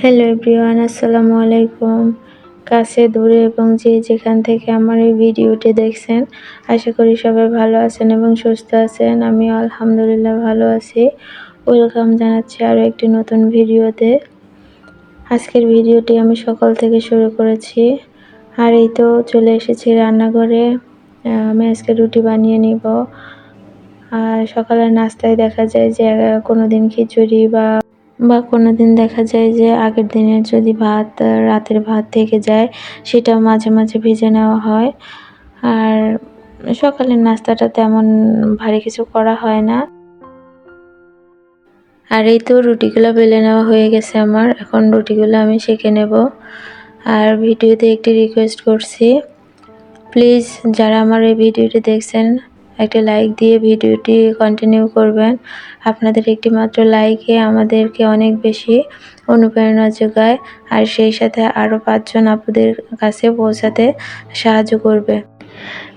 Hello everyone আসসালামু আলাইকুম কাছে, দূরে এবং যে যেখান থেকে আমার এই ভিডিওটি দেখছেন, আশা করি সবাই ভালো আছেন এবং সুস্থ আছেন। আমি আলহামদুলিল্লাহ ভালো আছি। ওয়েলকাম জানাচ্ছি আরও একটি নতুন ভিডিওতে। আজকের ভিডিওটি আমি সকাল থেকে শুরু করেছি। আর এই তো চলে এসেছি রান্নাঘরে। আমি আজকে রুটি বানিয়ে নিব। আর সকালের নাস্তায় দেখা যায় যে কোনো দিন খিচুড়ি বা বা কোনো দিন দেখা যায় যে আগের দিনের যদি ভাত রাতের ভাত থেকে যায় সেটা মাঝে মাঝে ভেজে নেওয়া হয়। আর সকালের নাস্তাটা তেমন ভারী কিছু করা হয় না। আর এই তো রুটিগুলো বেলে নেওয়া হয়ে গেছে আমার। এখন রুটিগুলো আমি শেখে নেব। আর ভিডিওতে একটি রিকোয়েস্ট করছি। প্লিজ যারা আমার এই ভিডিওটি দেখছেন একটা লাইক দিয়ে ভিডিওটি কন্টিনিউ করবেন। আপনাদের একটি মাত্র লাইকে আমাদেরকে অনেক বেশি অনুপ্রেরণা যোগায় আর সেই সাথে আরও পাঁচজন আপুদের কাছে পৌঁছাতে সাহায্য করবে।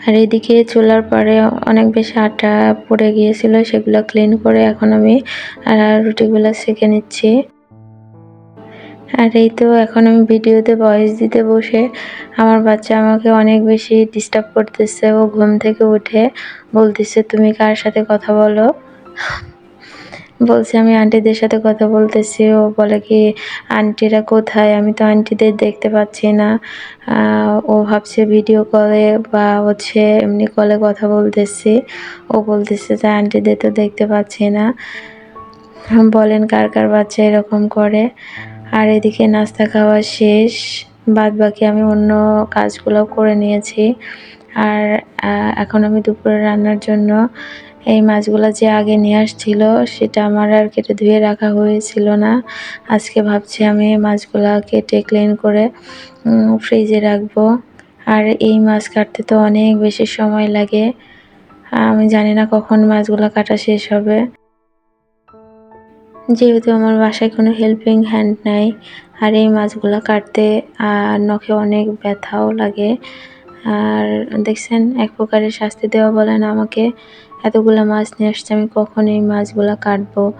আর এদিকে চুলার পরে অনেক বেশি আটা পড়ে গিয়েছিল, সেগুলো ক্লিন করে এখন আমি রুটিগুলো সেঁকে নিচ্ছি। আর এই তো এখন আমি ভিডিওতে ভয়েস দিতে বসে আমার বাচ্চা আমাকে অনেক বেশি ডিস্টার্ব করতেছে, ও ঘুম থেকে উঠে বলতেছে, তুমি কার সাথে কথা বলো? বলছে, আমি আন্টিদের সাথে কথা বলতেছি। ও বলে কি আন্টিরা কোথায়? আমি তো আন্টিদের দেখতে পাচ্ছি না। ও ভাবছে ভিডিও কলে বা হচ্ছে এমনি কলে কথা বলতেছি। ও বলতেছে যে আন্টিদের তো দেখতে পাচ্ছি না। বলেন, কার কার বাচ্চা এরকম করে? আর এদিকে নাস্তা খাওয়া শেষ। বাদ বাকি আমি অন্য কাজগুলো করে নিয়েছি। আর এখন আমি দুপুরে রান্নার জন্য এই মাছগুলো যে আগে নিয়ে আসছিল, সেটা আমার আর কেটে ধুয়ে রাখা হয়েছিল না। আজকে ভাবছি আমি মাছগুলো কেটে ক্লিন করে ফ্রিজে রাখব। আর এই মাছ কাটতে তো অনেক বেশি সময় লাগে। আমি জানি না কখন মাছগুলো কাটা শেষ হবে। যেহেতু আমার বাসায় কোনো হেল্পিং হ্যান্ড নাই, আর এই মাছগুলো কাটতে, আর নখে অনেক ব্যথাও লাগে। আর দেখছেন, এক প্রকারের শাস্তি দেওয়া বলেন আমাকে, এতগুলো মাছ নিয়ে আসছে, আমি কখন এই মাছগুলো কাটবো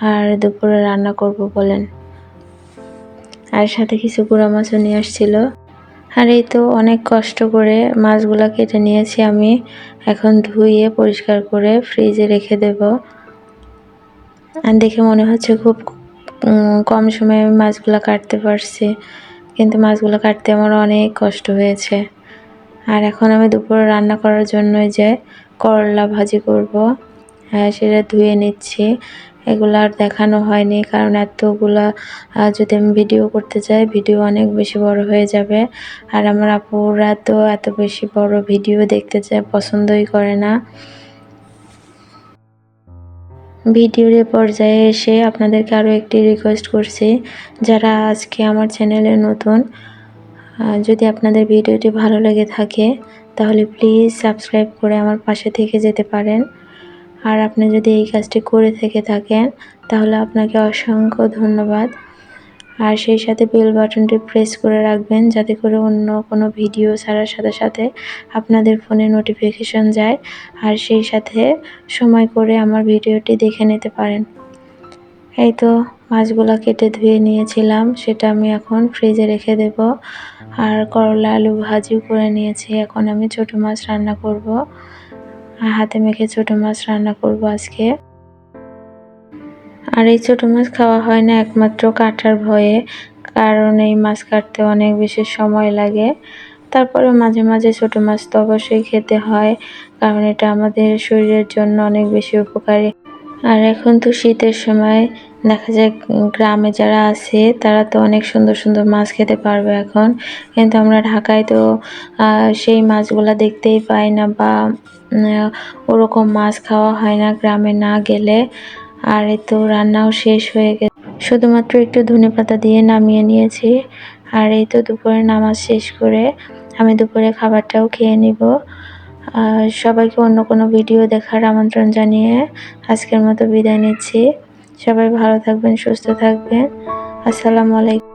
আর দুপুরে রান্না করব বলেন। আর সাথে কিছু গুঁড়া মাছও নিয়ে আসছিল। আর এই তো অনেক কষ্ট করে মাছগুলো কেটে নিয়েছি আমি। এখন ধুয়ে পরিষ্কার করে ফ্রিজে রেখে দেব। আর দেখে মনে হচ্ছে খুব কম সময়ে আমি মাছগুলো কাটতে পারছি। কিন্তু মাছগুলো কাটতে আমার অনেক কষ্ট হয়েছে। আর এখন আমি দুপুরে রান্না করার জন্য যে করলা ভাজি করব সেটা ধুয়ে নিচ্ছি। এগুলো আর দেখানো হয়নি, কারণ এতগুলা যদি আমি ভিডিও করতে চাই ভিডিও অনেক বেশি বড় হয়ে যাবে। আর আমার আপুরা তো এত বেশি বড় ভিডিও দেখতে চায় পছন্দই করে না। ভিডিওর পর্যায়ে এসে আপনাদেরকে আরও একটি রিকোয়েস্ট করছি, যারা আজকে আমার চ্যানেলে নতুন যদি আপনাদের ভিডিওটি ভালো লেগে থাকে, তাহলে প্লিজ সাবস্ক্রাইব করে আমার পাশে থেকে যেতে পারেন। আর আপনি যদি এই কাজটি করে থেকে থাকেন, তাহলে আপনাকে অসংখ্য ধন্যবাদ। আর সেই সাথে বেল বাটনটি প্রেস করে রাখবেন যাতে করে অন্য কোনো ভিডিও ছাড়ার সাথে সাথে আপনাদের ফোনে নোটিফিকেশন যায়। আর সেই সাথে সময় করে আমার ভিডিওটি দেখে নিতে পারেন। এই তো মাছগুলো কেটে ধুয়ে নিয়েছিলাম, সেটা আমি এখন ফ্রিজে রেখে দেব। আর করলা, আলু ভাজিও করে নিয়েছি, এখন আমি ছোটো মাছ রান্না করব। হাতে মেখে ছোটো মাছ রান্না করব আজকে। আর এই ছোটো মাছ খাওয়া হয় না একমাত্র কাটার ভয়ে, কারণ এই মাছ কাটতে অনেক বেশি সময় লাগে। তারপরে মাঝে মাঝে ছোটো মাছ তো অবশ্যই খেতে হয়, কারণ এটা আমাদের শরীরের জন্য অনেক বেশি উপকারী। আর এখন তো শীতের সময়, দেখা যায় গ্রামে যারা আছে, তারা তো অনেক সুন্দর সুন্দর মাছ খেতে পারবে এখন। কিন্তু আমরা ঢাকায় তো সেই মাছগুলো দেখতেই পাই না বা ওরকম মাছ খাওয়া হয় না গ্রামে না গেলে। আর এ তো রান্নাও শেষ হয়ে গেছে। শুধুমাত্র একটু ধনে পাতা দিয়ে নামিয়ে নিয়েছি। আর এই তো দুপুরে নামাজ শেষ করে আমি দুপুরে খাবারটাও খেয়ে নিব। সবাইকে অন্য কোনো ভিডিও দেখার আমন্ত্রণ জানিয়ে আজকের মতো বিদায় নিচ্ছি। সবাই ভালো থাকবেন, সুস্থ থাকবেন। আসসালামু আলাইকুম।